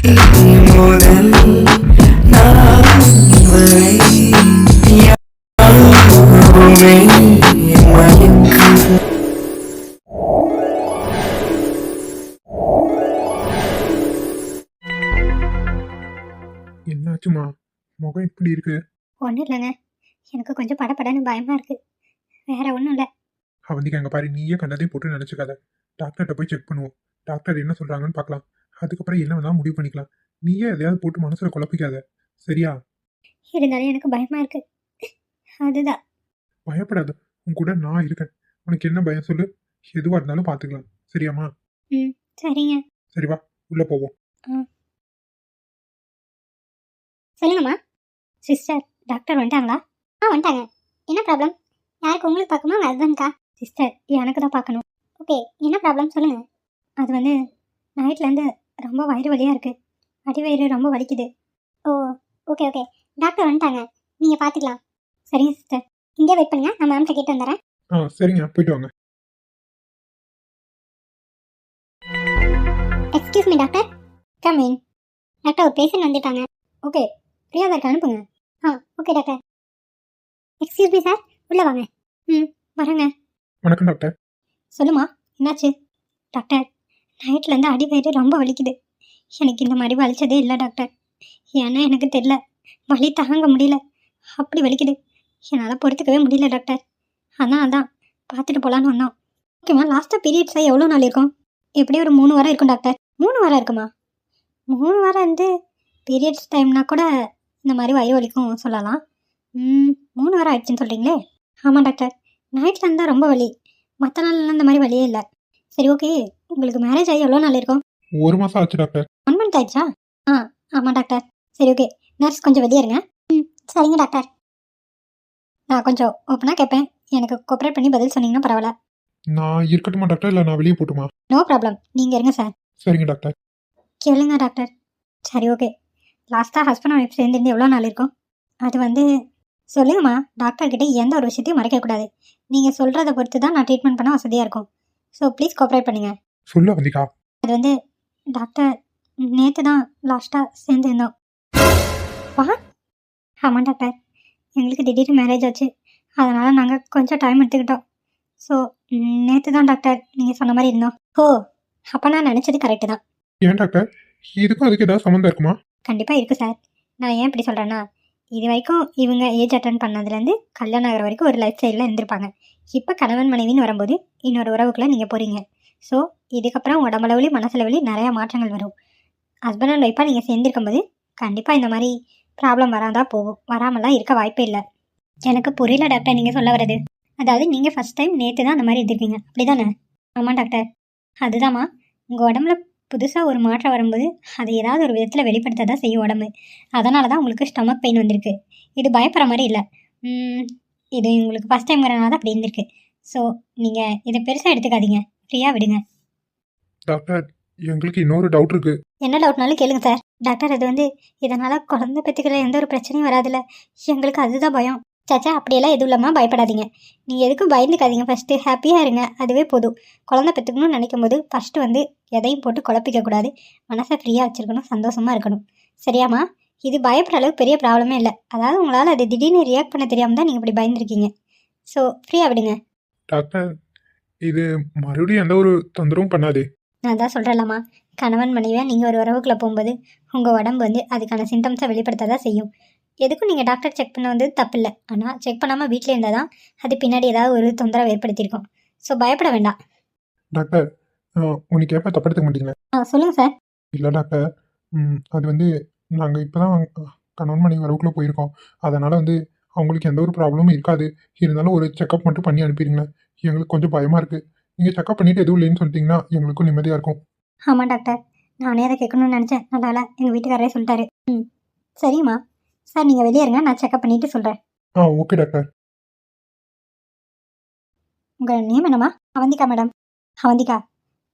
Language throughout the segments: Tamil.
என்னாச்சுமா? முகம் இப்படி இருக்கு. ஒன்றும் இல்லைங்க. எனக்கு கொஞ்சம் படபடன்னு பயமாக இருக்குது வேற ஒன்றும் இல்லை. அவந்திக்கு அங்கே பாரு நீயே கண்டதையும் போட்டு நினச்சிக்காத. டாக்டர்கிட்ட போய் செக் பண்ணுவோம். டாக்டர் என்ன சொல்கிறாங்கன்னு பார்க்கலாம். அதுக்கப்புறம் என்ன வேணாலும் முடிவு பண்ணிக்கலாம். நீயே எதையாவது போட்டு மனசில் குழப்பிக்காத. சரியா? இருந்தாலும் எனக்கு பயமாக இருக்குது அதுதான். பயப்படாத. உன் கூட நான் இருக்கேன். உனக்கு என்ன பயம் சொல்லு. எதுவாக இருந்தாலும் பார்த்துக்கலாம் சரியாம்மா? ம் சரிங்க. சரி வா. உள்ளே போவோம். சொல்லுங்கம்மா. சிஸ்டர் டாக்டர் வந்துட்டாங்களா? ஆ வந்துட்டாங்க. என்ன ப்ராப்ளம்? யாருக்கு உங்களுக்கு பார்க்கணுமா? உங்கள் ஹஸ்பண்ட்க்கா சிஸ்டர் எனக்கு தான் பார்க்கணும். ஓகே என்ன ப்ராப்ளம்? சொல்லுங்கள் அது வந்து நைட்லேருந்து ரொம்ப வயிறு வலியாக இருக்குது அடி வயிறு ரொம்ப வலிக்குது. ஓ ஓகே ஓகே டாக்டர் வந்துட்டாங்க. நீங்கள் பார்த்துக்கலாம் சரிங்க சிஸ்டர் இங்கே வெயிட் பண்ணுங்க. நான் மேம்கிட்ட கேட்டு வந்துடுறேன் ஆ சரிங்க. போயிட்டு வாங்க. Excuse me doctor come in doctor ஒரு பேஷண்ட் வந்துட்டாங்க. ஓகே ஃப்ரீயாக தான் அனுப்புங்க. ஆ okay doctor excuse me sir உள்ளே வாங்க. ம் வரேங்க. வணக்கம் டாக்டர் சொல்லுமா என்னாச்சு? டாக்டர் நைட்லேருந்து அடி வயிறு ரொம்ப வலிக்குது. எனக்கு இந்த மாதிரி வலிச்சதே இல்லை டாக்டர். ஏன்னா எனக்கு தெரில வலி தாங்க முடியல. அப்படி வலிக்குது. என்னால் பொறுத்துக்கவே முடியல டாக்டர். அதான் அதான். பார்த்துட்டு போகலான்னு வந்தோம். ஓகேம்மா லாஸ்ட்டாக பீரியட்ஸாக எவ்வளோ நாள் இருக்கும்? எப்படியும் ஒரு மூணு வாரம் இருக்கும் டாக்டர்? மூணு வாரம் இருக்குமா? மூணு வாரம் வந்து பீரியட்ஸ் டைம்னா கூட இந்த மாதிரி வயிறு வலிக்கும் சொல்லலாம். ம், மூணு வாரம் ஆயிடுச்சுன்னு சொல்கிறீங்களே ஆமாம் டாக்டர். நைட்டில் இருந்தால் ரொம்ப வலி. மற்ற நாள்லாம் இந்த மாதிரி வழியே இல்லை. சரி ஓகே உங்களுக்கு மேரேஜ் ஆகி எவ்வளோ நாள் இருக்கும்? ஒரு மாதம் ஆச்சு டாக்டர் ஒன் மந்த் ஆயிடுச்சா? ஆ ஆமாம் டாக்டர் சரி ஓகே நர்ஸ் கொஞ்சம் வெளியே இருங்க. ம் சரிங்க டாக்டர் நான் கொஞ்சம் ஓப்பனாக கேட்பேன் எனக்கு கோஆப்ரேட் பண்ணி பதில் சொன்னீங்கன்னா பரவாயில்ல. நான் இருக்கட்டுமா டாக்டர் இல்லை நான் வெளியே போட்டுமா? நோ ப்ராப்ளம் நீங்கள் இருங்க சார் சரிங்க டாக்டர் கேளுங்க டாக்டர் சரி ஓகே லாஸ்ட்டாக ஹஸ்பண்ட் ஒய்ஃப் சேர்ந்துருந்து எவ்வளோ நாள் இருக்கும்? அது வந்து சொல்லுங்கம்மா. டாக்டர் கிட்ட எந்த ஒரு விஷயத்தையும் மறைக்கக்கூடாது நீங்கள் சொல்கிறத பொறுத்து தான் நான் ட்ரீட்மெண்ட் பண்ண வசதியாக இருக்கும். ஸோ ப்ளீஸ் கோஆப்ரேட் பண்ணுங்கள் சொல்லு அவந்திகா அது வந்து டாக்டர் நேற்று தான் லாஸ்ட்டாக சேர்ந்துருந்தோம். வா ஆமாம் டாக்டர் எங்களுக்கு திடீர்னு மேரேஜ் ஆச்சு. அதனால் நாங்கள் கொஞ்சம் டைம் எடுத்துக்கிட்டோம். ஸோ நேற்று தான் டாக்டர் நீங்கள் சொன்ன மாதிரி இருந்தோம். ஓ அப்போ நான் நினச்சது கரெக்டு தான். ஏன் டாக்டர் இதுக்கும் அதுக்கு ஏதாவது சம்மந்தம் இருக்குமா? கண்டிப்பாக இருக்குது சார் நான் ஏன் இப்படி சொல்கிறேன்னா இது வரைக்கும் இவங்க ஏஜ் அட்டன் பண்ணதுலேருந்து கல்யாணம் ஆகிற வரைக்கும் ஒரு லைஃப் ஸ்டைலில் இருந்திருப்பாங்க. இப்போ கணவன் மனைவின்னு வரும்போது இன்னொரு உறவுக்குள்ளே நீங்கள் போகிறீங்க ஸோ இதுக்கப்புறம் உடம்பளவுலையும் மனசளவுலையும் நிறையா மாற்றங்கள் வரும். ஹஸ்பண்ட் அண்ட் ஒய்ஃபாக நீங்கள் சேர்ந்துருக்கும்போது கண்டிப்பாக இந்த மாதிரி ப்ராப்ளம் வராதா போகும். வராமலாம் இருக்க வாய்ப்பே இல்லை. எனக்கு புரியல டாக்டர் நீங்கள் சொல்ல வர்றது. அதாவது நீங்கள் ஃபஸ்ட் டைம் நேற்று தான் அந்த மாதிரி இருந்திருக்கீங்க. அப்படி தானே ஆமாம் டாக்டர் அதுதாம்மா. உங்கள் உடம்புல புதுசாக ஒரு மாற்றம் வரும்போது அதை ஏதாவது ஒரு விதத்தில் வெளிப்படுத்த தான் செய்யும் உடம்பு. அதனால தான் உங்களுக்கு ஸ்டொமக் பெயின் வந்திருக்கு. இது பயப்படுற மாதிரி இல்லை. இது உங்களுக்கு ஃபஸ்ட் டைம்ங்கிறனால தான் அப்படி இருந்திருக்கு. ஸோ நீங்கள் இதை பெருசாக எடுத்துக்காதீங்க. ஃப்ரீயாக விடுங்க. டாக்டர் எங்களுக்கு இன்னொரு டவுட் இருக்கு. என்ன டவுட்னாலும் கேளுங்க சார் டாக்டர் அது வந்து இதனால் குழந்தை பெற்றுக்கிற எந்த ஒரு பிரச்சனையும் வராதுல்ல. எங்களுக்கு அதுதான் பயம். சாச்சா அப்படியெல்லாம் எதுவும் இல்லாமல் பயப்படாதீங்க. நீங்கள் எதுக்கும் பயந்துக்காதீங்க. ஃபஸ்ட்டு ஹாப்பியாக இருங்க. அதுவே போதும். குழந்தை பெற்றுக்கணும்னு நினைக்கும் போது ஃபஸ்ட்டு வந்து எதையும் போட்டு குழப்பிக்க கூடாது. மனசை ஃப்ரீயாக வச்சுருக்கணும். சந்தோஷமாக இருக்கணும். சரியாம்மா? இது பயப்படுற அளவுக்கு பெரிய ப்ராப்ளமே இல்லை. அதாவது உங்களால் அது திடீர்னு ரியாக்ட் பண்ண தெரியாமல் தான் நீங்கள் இப்படி பயந்துருக்கீங்க. ஸோ ஃப்ரீயாக விடுங்க. டாக்டர் இது மறுபடியும் எந்த ஒரு தொந்தரவும் பண்ணாதே. நான் தான் சொல்கிறேன்லம்மா கணவன் மனைவியாக நீங்கள் ஒரு உறவுக்குள்ளே போகும்போது உங்கள் உடம்பு வந்து அதுக்கான சிம்டம்ஸை வெளிப்படுத்த தான் செய்யும். எதுக்கும் நீங்கள் டாக்டர் செக் பண்ண வந்து தப்பில்லை. ஆனால் செக் பண்ணாமல் வீட்டில் இருந்தால் தான் அது பின்னாடி ஏதாவது ஒரு தொந்தரவு ஏற்படுத்தியிருக்கும். ஸோ பயப்பட வேண்டாம். டாக்டர் உனக்கு எப்போ தப்படுத்த மாட்டீங்களா? ஆ சொல்லுங்கள் சார் இல்லை டாக்டர் அது வந்து நாங்கள் இப்போ தான் கணவன் மனைவி வரவுக்குள்ளே போயிருக்கோம். அதனால் வந்து அவங்களுக்கு எந்த ஒரு ப்ராப்ளமும் இருக்காது. இருந்தாலும் ஒரு செக்கப் மட்டும் பண்ணி அனுப்பிடுங்களேன். எங்களுக்கு கொஞ்சம் பயமாக இருக்குது நீங்கள் செக்கப் பண்ணிவிட்டு எதுவும் இல்லைன்னு சொல்லிட்டீங்கன்னா எங்களுக்கும் நிம்மதியாக இருக்கும். ஆமாம் டாக்டர் நானே அதை கேட்கணும்னு நினச்சேன். நல்லா எங்கள் வீட்டுக்காரரே சொல்லிட்டாரு. ம் சரிம்மா. சார் நீங்கள் வெளியே இருங்க. நான் செக்அப் பண்ணிவிட்டு சொல்கிறேன் ஆ ஓகே டாக்டர் உங்கள் நேம் என்னம்மா? அவந்திகா மேடம் அவந்திகா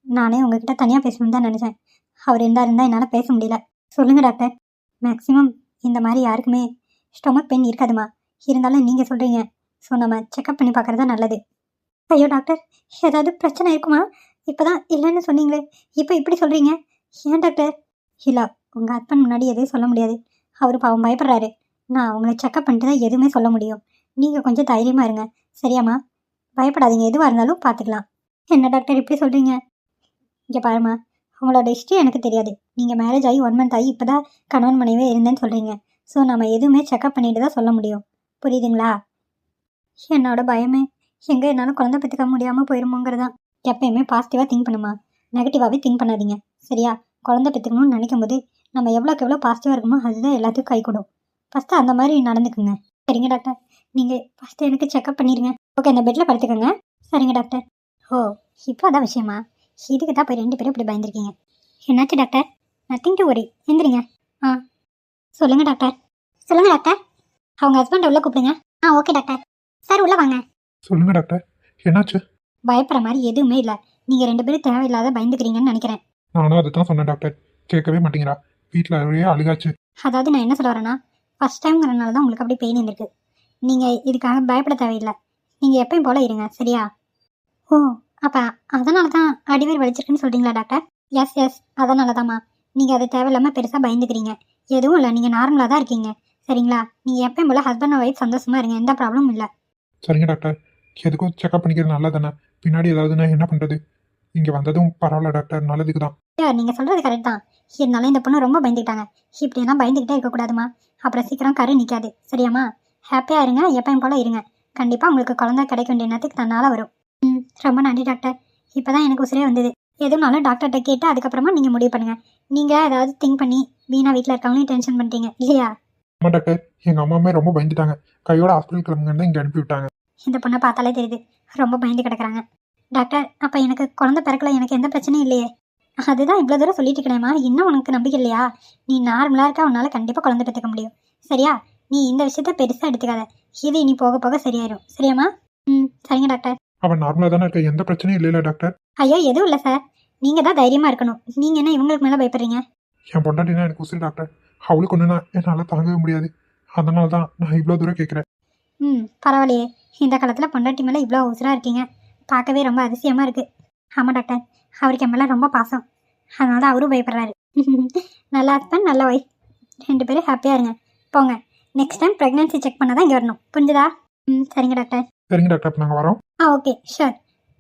நானே உங்ககிட்ட தனியாக பேசணும்னு தான் நினச்சேன். அவர் இருந்தா இருந்தால் என்னால் பேச முடியல. சொல்லுங்கள் டாக்டர் மேக்ஸிமம் இந்த மாதிரி யாருக்குமே ஸ்டொமக் பெயின் இருக்காதுமா இருந்தாலும் நீங்கள் சொல்கிறீங்க ஸோ நம்ம செக்அப் பண்ணி பார்க்குறது தான் நல்லது. ஐயோ டாக்டர் ஏதாவது பிரச்சனை இருக்குமா? இப்போ தான் இல்லைன்னு சொன்னீங்களே இப்போ இப்படி சொல்கிறீங்க ஏன் டாக்டர்? இல்லை உங்கள் ஹஸ்பண்ட் முன்னாடி எதையும் சொல்ல முடியாது. அவர் பாவம் பயப்படுறாரு. நான் அவங்கள செக்அப் பண்ணிட்டு தான் எதுவுமே சொல்ல முடியும். நீங்கள் கொஞ்சம் தைரியமாக இருங்க. சரியாம்மா? பயப்படாதீங்க. எதுவாக இருந்தாலும் பார்த்துக்கலாம் என்ன டாக்டர் இப்படி சொல்கிறீங்க இங்கே பாருமா உங்களோட ஹிஸ்ட்ரி எனக்கு தெரியாது. நீங்கள் மேரேஜ் ஆகி ஒன் மந்த் ஆகி இப்போ தான் கணவன் மனைவே இருந்தேன்னு சொல்கிறீங்க ஸோ நம்ம எதுவுமே செக்அப் பண்ணிட்டு தான் சொல்ல முடியும். புரியுதுங்களா? என்னோட பயமே எங்கே என்னால் குழந்தை பெற்றுக்க முடியாமல் போயிருமோங்கிறதான். எப்பயுமே பாசிட்டிவாக திங்க் பண்ணுமா? நெகட்டிவாகவே திங்க் பண்ணாதீங்க. சரியா? குழந்தை பெற்றுக்கணும்னு நினைக்கும் போது நம்ம எவ்வளோக்கு எவ்வளோ பாசிட்டிவாக இருக்குமோ அதுதான் எல்லாத்துக்கும் கை கொடும். ஃபஸ்ட்டு அந்த மாதிரி நடந்துக்குங்க. சரிங்க டாக்டர் நீங்கள் ஃபஸ்ட்டு எனக்கு செக்அப் பண்ணிடுங்க ஓகே அந்த பெட்டில் படுத்துக்கோங்க. சரிங்க டாக்டர் ஓ இப்போ அதான் விஷயமா? இதுக்கு தான் போய் ரெண்டு பேரும் இப்படி பயந்துருக்கீங்க. என்னாச்சு டாக்டர் நத்திங் டு ஒரி எந்திரிங்க. ஆ சொல்லுங்கள் டாக்டர் சொல்லுங்கள் டாக்டர் அவங்க ஹஸ்பண்டை உள்ளே கூப்பிடுங்க. ஆ ஓகே டாக்டர் சார் உள்ளே வாங்க. சொல்லுங்க டாக்டர். என்னாச்சு? பயப்படுற மாதிரி எதுவுமே இல்லை. நீங்கள் ரெண்டு பேரும் தேவையில்லாத பயந்துக்கிறீங்கன்னு நினைக்கிறேன். நானும் அதை தான் சொன்னேன் டாக்டர். கேட்கவே மாட்டேங்கிறா. வீட்டில் ஒரே அழுகாச்சு. அதாவது நான் என்ன சொல்ல வரேன்னா ஃபஸ்ட் டைம்ங்கிறனால தான் உங்களுக்கு அப்படி பெயின் இருந்திருக்கு. நீங்கள் இதுக்காக பயப்பட தேவையில்லை. நீங்கள் எப்பயும் போல இருங்க சரியா? ஓ அப்போ அதனால தான் அடிவேர் வலிச்சிருக்குன்னு சொல்கிறீங்களா டாக்டர்? எஸ் எஸ் அதனால தாம்மா நீங்கள் அது தேவையில்லாமல் பெருசாக பயந்துக்கிறீங்க. எதுவும் இல்லை நீங்கள் நார்மலாக தான் இருக்கீங்க. சரிங்களா? நீங்கள் எப்பயும் போல ஹஸ்பண்ட் ஒய்ஃப் சந்தோஷமாக இருங்க எந்த ப்ராப்ளமும் இல்லை. சரிங்க டாக்டர். எதுக்கும் செக்அப் பண்ணிக்கிறது நல்லா தானே பின்னாடி ஏதாவது நான் என்ன பண்ணுறது இங்கே வந்ததும் பரவாயில்ல டாக்டர் நல்லதுக்கு தான் ஐயா நீங்கள் சொல்கிறது கரெக்ட் தான். இருந்தாலும் இந்த பொண்ணு ரொம்ப பயந்துக்கிட்டாங்க இப்படியெல்லாம் பயந்துக்கிட்டே இருக்கக்கூடாதுமா. அப்புறம் சீக்கிரம் கரு நிற்காது சரியாம்மா? ஹாப்பியாக இருங்க. எப்பயும் போல இருங்க. கண்டிப்பாக உங்களுக்கு குழந்தை கிடைக்க வேண்டிய நேரத்துக்கு தன்னால் வரும். ம் ரொம்ப நன்றி டாக்டர் இப்போ தான் எனக்கு உசிரே வந்தது. எதுனாலும் டாக்டர்கிட்ட கேட்டு அதுக்கப்புறமா நீங்கள் முடிவு பண்ணுங்கள் நீங்கள் ஏதாவது திங்க் பண்ணி வீணா வீட்டில் இருக்கவங்களையும் டென்ஷன் பண்ணிட்டீங்க. இல்லையா? ஆமாம் டாக்டர் எங்கள் அம்மாவுமே ரொம்ப பயந்துட்டாங்க. கையோட ஹாஸ்பிட்டல் கிளம்புங்கன்னு தான் இங்கே அனுப்பி விட்டாங்க இந்த பொண்ணை பார்த்தாலே தெரியுது. ரொம்ப பயந்து கிடக்குறாங்க. டாக்டர் அப்போ எனக்கு குழந்தை பிறக்கல எனக்கு எந்த பிரச்சனையும் இல்லையே. அதுதான் இவ்வளோ தூரம் சொல்லிட்டு இருக்கிறேம்மா இன்னும் உனக்கு நம்பிக்கை இல்லையா? நீ நார்மலாக இருக்க உன்னால் கண்டிப்பாக குழந்தை பெற்றுக்க முடியும். சரியா? நீ இந்த விஷயத்த பெருசாக எடுத்துக்காத. இது இனி போக போக சரியாயிரும். சரியாம்மா? ம் சரிங்க டாக்டர். அவன் நார்மலாக தானே இருக்க? எந்த பிரச்சனையும் இல்லைல்ல டாக்டர். ஐயோ எதுவும் இல்லை சார். நீங்கள் தான் தைரியமாக இருக்கணும். நீங்கள் என்ன இவங்களுக்கு மேலே பயப்படுறீங்க? என் பொண்டாட்டினா எனக்கு உசிறு டாக்டர். அவளுக்கு ஒன்றுனா என்னால் தாங்கவே முடியாது. அதனால தான் நான் இவ்வளோ தூரம் கேட்குறேன் ம் பரவாயில்லையே. இந்த காலத்தில் பொண்டாட்டி மேலே இவ்வளோ அவசராக இருக்கீங்க. பார்க்கவே ரொம்ப அதிசயமாக இருக்குது ஆமாம் டாக்டர். அவருக்கு மேலே ரொம்ப பாசம். அதனால தான் அவரும் பயப்படுறாரு. நல்ல ஹஸ்பண்ட் நல்ல ஒய்ஃப் ரெண்டு பேரும் ஹாப்பியாக இருங்க. போங்க. நெக்ஸ்ட் டைம் ப்ரெக்னன்சி செக் பண்ண தான் இங்கே வரணும். புரிஞ்சுதா? ம் சரிங்க டாக்டர். சரிங்க டாக்டர். நாங்கள் வரோம். ஆ ஓகே ஷூர்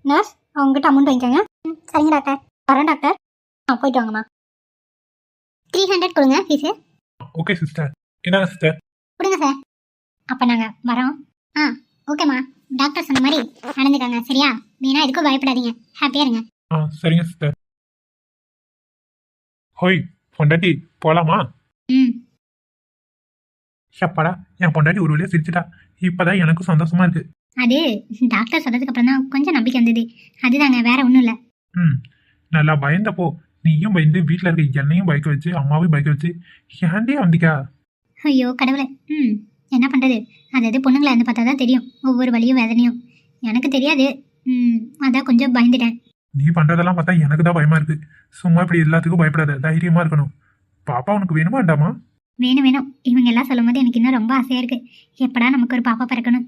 நர்ஸ் அவங்ககிட்ட அமௌண்ட் வாங்கிக்கோங்க. ம் சரிங்க டாக்டர். வரேன் டாக்டர். ஆ போயிட்டு வாங்கம்மா. த்ரீ ஹண்ட்ரட் கொடுங்க ஃபீஸு ஓகே சிஸ்டர் என்னங்க சிஸ்டர் கொடுங்க சார் அப்போ நாங்கள் வரோம். ஆ ஓகேம்மா டாக்டர் சொன்ன மாதிரி நடந்துக்கோங்க சரியா? வீணா எதுக்கும் பயப்படாதீங்க. ஹாப்பியாக இருங்க. ஆ சரிங்க சிஸ்டர் ஹோய் பொண்டாட்டி போகலாமா ம். அப்பாடா என் பொண்டாட்டி ஒரு வழியாக சிரிச்சிட்டா. இப்போதான் எனக்கும் சந்தோஷமா இருக்கு. அது டாக்டர் சொன்னதுக்கு அப்புறம் தான் கொஞ்சம் நம்பிக்கை வந்தது. அதுதாங்க வேற ஒன்றும் இல்லை. ம் நல்லா பயந்தப்போ நீயும் பயந்து வீட்டில் இருக்க என்னையும் பைக்க வச்சு அம்மாவையும் பைக்க வச்சு ஏன்டே வந்திக்கா ஐயோ கடவுளே. ம். என்ன பண்ணுறது அது அது பொண்ணுங்களை இருந்து பார்த்தா தான் தெரியும். ஒவ்வொரு வலியும் வேதனையும். எனக்கு தெரியாது. அதான் கொஞ்சம் பயந்துட்டேன். நீ பண்றதெல்லாம் பார்த்தா எனக்கு தான் பயமா இருக்கு. சும்மா இப்படி எல்லாத்துக்கும் பயப்படாத. தைரியமா இருக்கணும். பாப்பா உனக்கு வேணுமா வேண்டாமா? வேணும் வேணும். இவங்க எல்லாம் சொல்லும் போது எனக்கு இன்னும் ரொம்ப ஆசையாக இருக்குது எப்படா நமக்கு ஒரு பாப்பா பிறக்கணும்?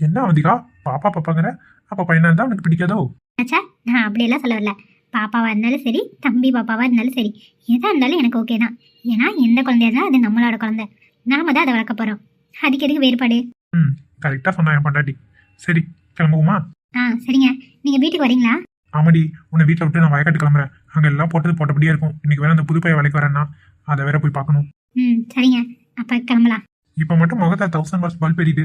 என்ன வந்திகா பாப்பா பாப்பாங்கிற? அப்ப பையனா இருந்தா உனக்கு பிடிக்காதோ? ஆச்சா நான் அப்படியெல்லாம் சொல்ல வரல. பாப்பாவாக இருந்தாலும் சரி தம்பி பாப்பாவாக இருந்தாலும் சரி. எதாக இருந்தாலும் எனக்கு ஓகே தான். ஏன்னா எந்த குழந்தையா இருந்தாலும் அது நம்மளோட குழந்தை. நாம தான் அதை வளர்க்க போகிறோம் அதுக்கு வேறுபாடு. ம் கரெக்டா சொன்னா என் பொண்டாட்டி. சரி கிளம்புவோமா? ஆ சரிங்க. நீங்கள் வீட்டுக்கு வரீங்களா? ஆமாடி உன்னை வீட்டில் விட்டு நான் வயக்காட்டு கிளம்புறேன். அங்க எல்லாம் போட்டது போட்டபடியே இருக்கும். இன்னைக்கு வேற அந்த புது பையன் வேலைக்கு வரேன்னா அதை வேற போய் பார்க்கணும். ம் சரிங்க. அப்போ கிளம்பலாம். இப்போ மட்டும் முகத்தை தௌசண்ட் வாட்ஸ் பல்ப் எரியுது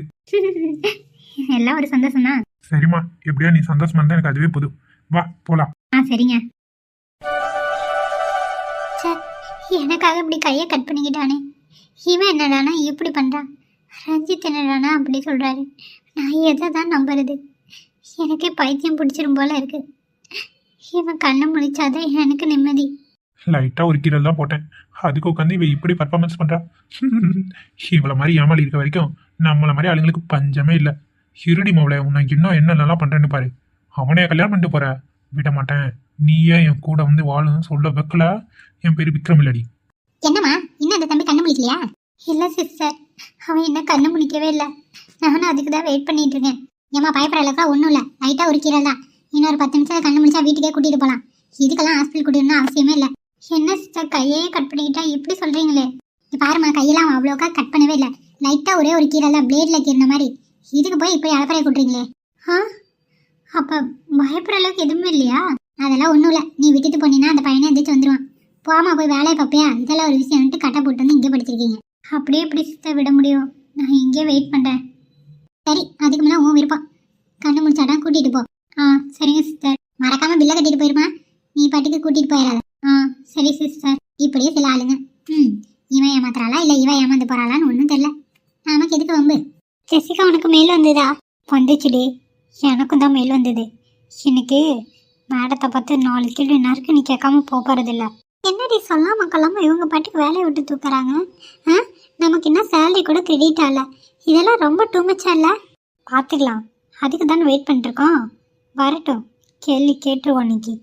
எல்லாம் ஒரு சந்தோஷம் தான் சரிம்மா எப்படியா நீ சந்தோஷமா இருந்தா எனக்கு அதுவே போதும். வா போலாம். ஆ சரிங்க. எனக்காக இப்படி கையை கட் பண்ணிக்கிட்டானே. இவன் என்னடானா இப்படி பண்ணுறான் ரஞ்சித் என்னடானா அப்படி சொல்கிறாரு நான் எதை தான் நம்புறது? எனக்கே பைத்தியம் பிடிச்சிரும் போல இருக்கு. இவன் கண்ணை முழிச்சாதான் எனக்கு நிம்மதி. லைட்டா ஒரு கீரல் தான் போட்டேன். அதுக்கு உட்காந்து இவ இப்படி பர்ஃபார்மன்ஸ் பண்றா. இவளை மாதிரி ஏமாளி இருக்க வரைக்கும் நம்மள மாதிரி ஆளுங்களுக்கு பஞ்சமே இல்லை. இருடி மவளை உன்னை இன்னும் என்னென்னலாம் பண்றேன்னு பாரு. அவனைய கல்யாணம் பண்ணிட்டு போற? விட மாட்டேன். நீயே என் கூட வந்து வாழுன்னு சொல்ல வைக்கல. என் பேரு விக்ரம் இல்லடி என்னம்மா? இன்னும் அந்த தம்பி கண்ணு முழிக்கலையா? இல்லை சிஸ்டர் அவன் என்ன கண்ணு முடிக்கவே இல்லை. நானும் அதுக்கு தான் வெயிட் பண்ணிட்டு இருக்கேன். ஏமா பயப்பட அளவுக்கு ஒன்றும் இல்லை. லைட்டாக ஒரு கீரை தான் இன்னொரு பத்து நிமிஷம் கண்ணு முடிச்சா வீட்டுக்கே கூட்டிகிட்டு போகலாம் இதுக்கெல்லாம் ஹாஸ்பிட்டல் கூட்டிடணும் அவசியமே இல்லை. என்ன சிஸ்டர் கையே கட் பண்ணிக்கிட்டா இப்படி சொல்கிறீங்களே இங்க பாருமா கையெல்லாம் அவ்வளோக்கா கட் பண்ணவே இல்லை. லைட்டாக ஒரே ஒரு கீரை தான் பிளேடில் கீறின மாதிரி. இதுக்கு போய் இப்போ அலப்பறைய கூட்டுறீங்களே? ஆ? அப்போ பயப்படுற அளவுக்கு எதுவுமே இல்லையா? அதெல்லாம் ஒன்றும் இல்லை. நீ விட்டுட்டு போனீங்கன்னா அந்த பையனை எந்திரிச்சு வந்துடுவான் போமா போய் வேலையை பார்ப்பியா? இதெல்லாம் ஒரு விஷயம்ட்டு கட்டை போட்டு வந்து இங்கே படிச்சிருக்கீங்க அப்படியே எப்படி சிஸ்டர் விட முடியும். நான் இங்கேயே வெயிட் பண்ணுறேன் சரி அதுக்கு மேலே உன் விருப்பம். கண்ணு முடிச்சாதான் கூட்டிகிட்டு போ. ஆ சரிங்க சிஸ்டர் மறக்காமல் பில்லை கட்டிட்டு போயிருமா? நீ பாட்டுக்கு கூட்டிகிட்டு போயிடாத. ஆ சரி சிஸ்டர் இப்படியே சில ஆளுங்க. ம் இவன் ஏமாத்துறாளா இல்லை இவன் ஏமாந்து போகிறாளான்னு ஒன்றும் தெரில நமக்கு எதுக்கு வம்பு. ஜெசிகா உனக்கு மெயில் வந்ததா? வந்துச்சுடி. எனக்கும் தான் மெயில் வந்தது. எனக்கு மேடத்தை பார்த்து நாலு கேள்வி நறுக்கு நீ கேட்காம போக போகிறதில்ல என்னடி சொல்லாம கொள்ளாமல் இவங்க பாட்டுக்கு வேலையை விட்டு தூக்குறாங்க? ஆ? நமக்கு இன்னும் சேலரி கூட கிரெடிட் ஆகல. இதெல்லாம் ரொம்ப டூ மச்சா இல்லை? பார்த்துக்கலாம் அதுக்கு தானே வெயிட் பண்ணிருக்கோம் வரட்டும். கேள்வி கேட்டுருவோம் இன்னைக்கு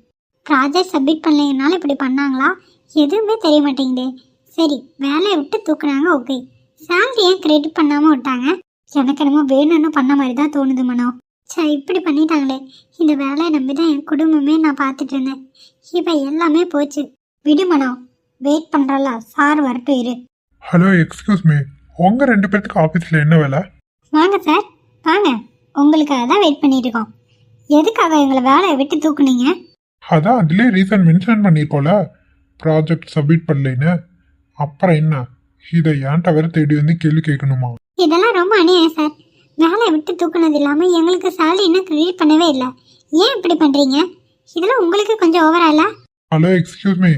ப்ராஜெக்ட் சப்மிட் பண்ணலைனாலும் இப்படி பண்ணாங்களா? எதுவுமே தெரிய மாட்டேங்குது. சரி வேலையை விட்டு தூக்குனாங்க ஓகே சேலரி ஏன் கிரெடிட் பண்ணாமல் விட்டாங்க? எனக்கு என்னமோ வேணும்னு பண்ண மாதிரி தான் தோணுது மனோ. சே இப்படி பண்ணிட்டாங்களே. இந்த வேலையை நம்பி தான் என் குடும்பமே நான் பார்த்துட்டு இருந்தேன். இப்போ எல்லாமே போச்சு. விடு மனோ. வெயிட் பண்ணுறல சார் வரட்டும் இரு. ஹலோ எக்ஸ்கியூஸ் மீ உங்க ரெண்டு பேர்த்துக்கு ஆஃபீஸில் என்ன வேலை? வாங்க சார் வாங்க. உங்களுக்காக தான் வெயிட் பண்ணிட்டு இருக்கோம். எதுக்காக எங்களை வேலையை விட்டு தூக்குனீங்க? அதான் அதுலேயே ரீசன் மென்ஷன் பண்ணியிருக்கோம்ல ப்ராஜெக்ட் சப்மிட் பண்ணலைன்னு. அப்புறம் என்ன? இதை ஏன்ட்ட வேற தேடி வந்து கேள்வி கேட்கணுமா? இதெல்லாம் ரொம்ப அநியாயம் சார் வேலையை விட்டு தூக்குனது இல்லாமல் எங்களுக்கு சேலரி இன்னும் கிரெடிட் பண்ணவே இல்லை. ஏன் இப்படி பண்ணுறீங்க இதெல்லாம் உங்களுக்கு கொஞ்சம் ஓவரா இல்ல? ஹலோ எக்ஸ்கியூஸ் மீ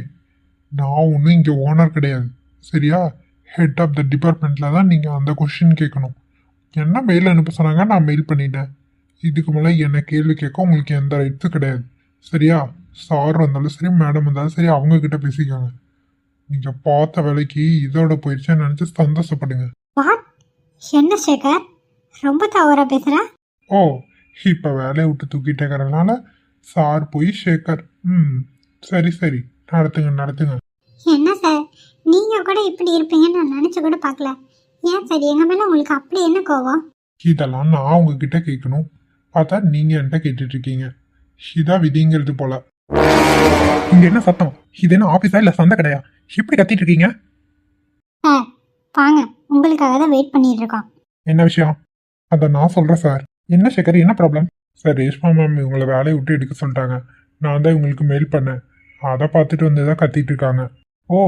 நான் ஒன்றும் இங்கே ஓனர் கிடையாது. சரியா? ஹெட் ஆஃப் த டிபார்ட்மெண்ட்டில் தான் நீங்கள் அந்த கொஷின் கேட்கணும் என்ன மெயில் அனுப்ப சொன்னாங்க? நான் மெயில் பண்ணிட்டேன். இதுக்கு மேலே என்ன கேள்வி கேட்க உங்களுக்கு எந்த ரைட்ஸும் கிடையாது. சரியா? சார் வந்தாலும் சரி மேடம் வந்தாலும் சரி அவங்க கிட்ட பேசிக்கோங்க. நீங்கள் பார்த்த வேலைக்கு இதோட போயிடுச்சுன்னு நினச்சி சந்தோஷப்படுங்க. என்ன சேகர்? ரொம்ப தவறாக பேசுகிற ஓ இப்போ வேலையை விட்டு தூக்கிட்டேங்கிறதுனால சார் போய் ஷேக்கர் ம் சரி சரி. நடத்துங்க நடத்துங்க. என்ன சார்? நீங்கள் கூட இப்படி இருப்பீங்கன்னு நான் நினச்சி கூட பார்க்கல. ஏன் சார்? எங்கள் மேலே உங்களுக்கு அப்படி என்ன கோவம்? இதெல்லாம் நான் உங்ககிட்ட கேட்கணும். பார்த்தா நீங்க என்கிட்ட கேட்டுட்டு இருக்கீங்க இதான் விதிங்கிறது போல. இங்க என்ன சத்தம்? இது என்ன ஆபீஸா இல்ல சந்தை கடையா? எப்படி கத்திட்டு இருக்கீங்க சார் வாங்க. உங்களுக்காக தான் வெயிட் பண்ணிட்டு இருக்கோம். என்ன விஷயம்? அதை நான் சொல்றேன் சார். என்ன சேகர் என்ன ப்ராப்ளம் சார் ரேஷ்மா மேம் இவங்களை வேலையை விட்டு எடுக்க சொல்லிட்டாங்க. நான் தான் இவங்களுக்கு மெயில் பண்ணேன். அதை பார்த்துட்டு வந்து தான் கத்திட்டு இருக்காங்க ஓ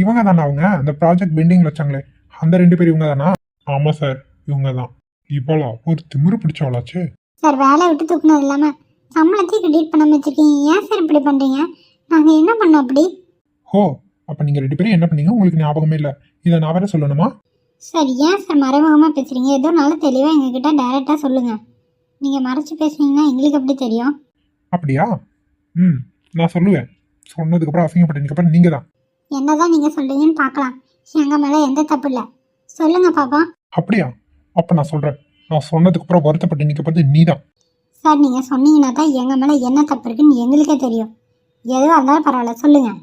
இவங்க தானே அவங்க? அந்த ப்ராஜெக்ட் பெண்டிங் வச்சாங்களே. அந்த ரெண்டு பேர் இவங்க தானா ஆமாம் சார் இவங்க தான் இவளா ஒரு திமிரு பிடிச்சவளாச்சே. சார் வேலையை விட்டு தூக்குனது இல்லாமல் சம்பளத்தையும் கிரெடிட் பண்ணாமல் வச்சுருக்கீங்க. ஏன் சார் இப்படி பண்ணுறீங்க நாங்கள் என்ன பண்ணோம் அப்படி? ஓ அப்போ நீங்கள் ரெண்டு பேரும் என்ன பண்ணீங்க? உங்களுக்கு ஞாபகமே இல்லை. இதை நான் வேற சொல்லணுமா? சார் ஏன் சார் மறைமுகமாக பேசுகிறீங்க எதுனாலும் தெளிவாக எங்ககிட்ட டைரெக்டாக சொல்லுங்கள் நீங்கள் மறைச்சு பேசுனீங்கன்னா எங்களுக்கு எப்படி தெரியும்? அப்படியா? ம் நான் சொல்லுவேன். சொன்னதுக்கப்புறம் அசிங்கப்பட்டதுக்கப்புறம் நீங்கள் தான் என்னதான் நீங்கள் சொல்கிறீங்கன்னு பார்க்கலாம். எங்கள் மேலே எந்த தப்பு இல்லை சொல்லுங்கள் பாப்பா. அப்படியா? அப்போ நான் சொல்கிறேன் நான் சொன்னதுக்கப்புறம் வருத்தப்பட்டு நிற்க பார்த்து நீ தான் சார் நீங்கள் சொன்னீங்கன்னா தான் எங்கள் மேலே என்ன தப்பு இருக்குன்னு எங்களுக்கே தெரியும். எதுவாக இருந்தாலும் பரவாயில்ல சொல்லுங்கள்